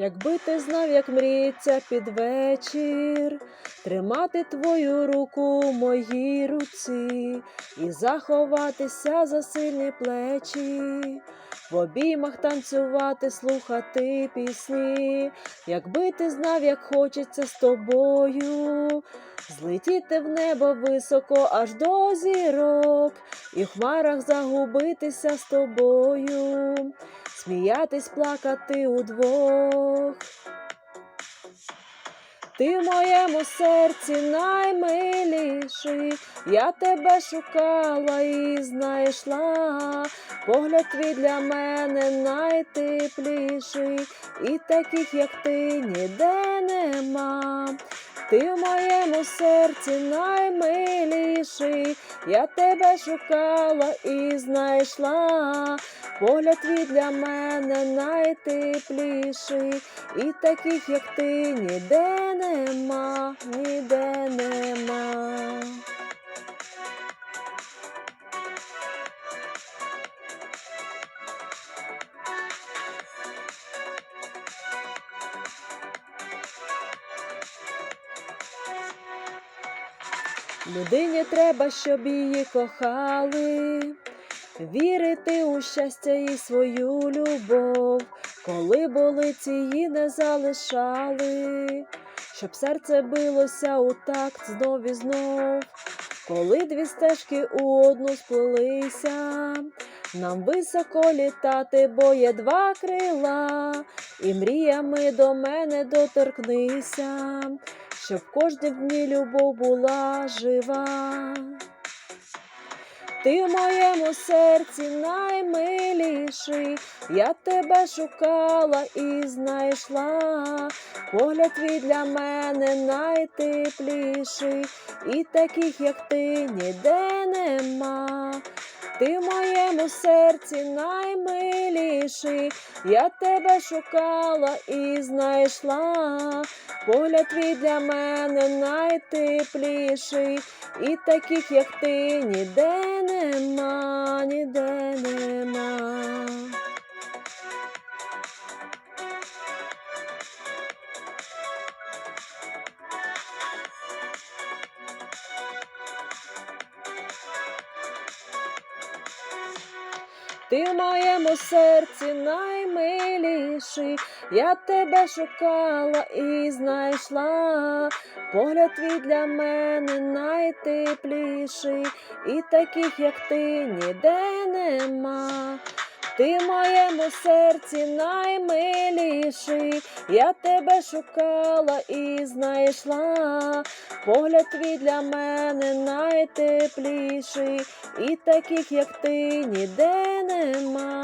Якби ти знав, як мріється під вечір, тримати твою руку в моїй руці і заховатися за сильні плечі, в обіймах танцювати, слухати пісні, якби ти знав, як хочеться з тобою, злетіти в небо високо аж до зірок, і в хмарах загубитися з тобою сміятись, плакати удвох. Ти в моєму серці наймиліший, я тебе шукала і знайшла. Погляд твій для мене найтепліший, і таких, як ти, ніде нема. Ти в моєму серці наймиліший, я тебе шукала і знайшла. Погляд твій для мене найтепліший, і таких, як ти, ніде нема, ніде нема. Людині треба, щоб її кохали, вірити у щастя і свою любов, коли болить її не залишали, щоб серце билося у такт знов і знов, коли дві стежки у одну сплелися, нам високо літати, бо є два крила, і мріями до мене доторкнися, щоб в кожній дні любов була жива. Ти в моєму серці наймиліший, я тебе шукала і знайшла. Погляд твій для мене найтепліший, і таких, як ти, ніде нема. Ти моєму серці наймиліший, я тебе шукала і знайшла. Погляд твій для мене найтепліший, і таких, як ти, ніде нема, ніде нема. Ти в моєму серці наймиліший, я тебе шукала і знайшла. Погляд твій для мене найтепліший, і таких, як ти, ніде нема. Ти моєму серці наймиліший, я тебе шукала і знайшла. Погляд твій для мене найтепліший, і таких, як ти, ніде нема.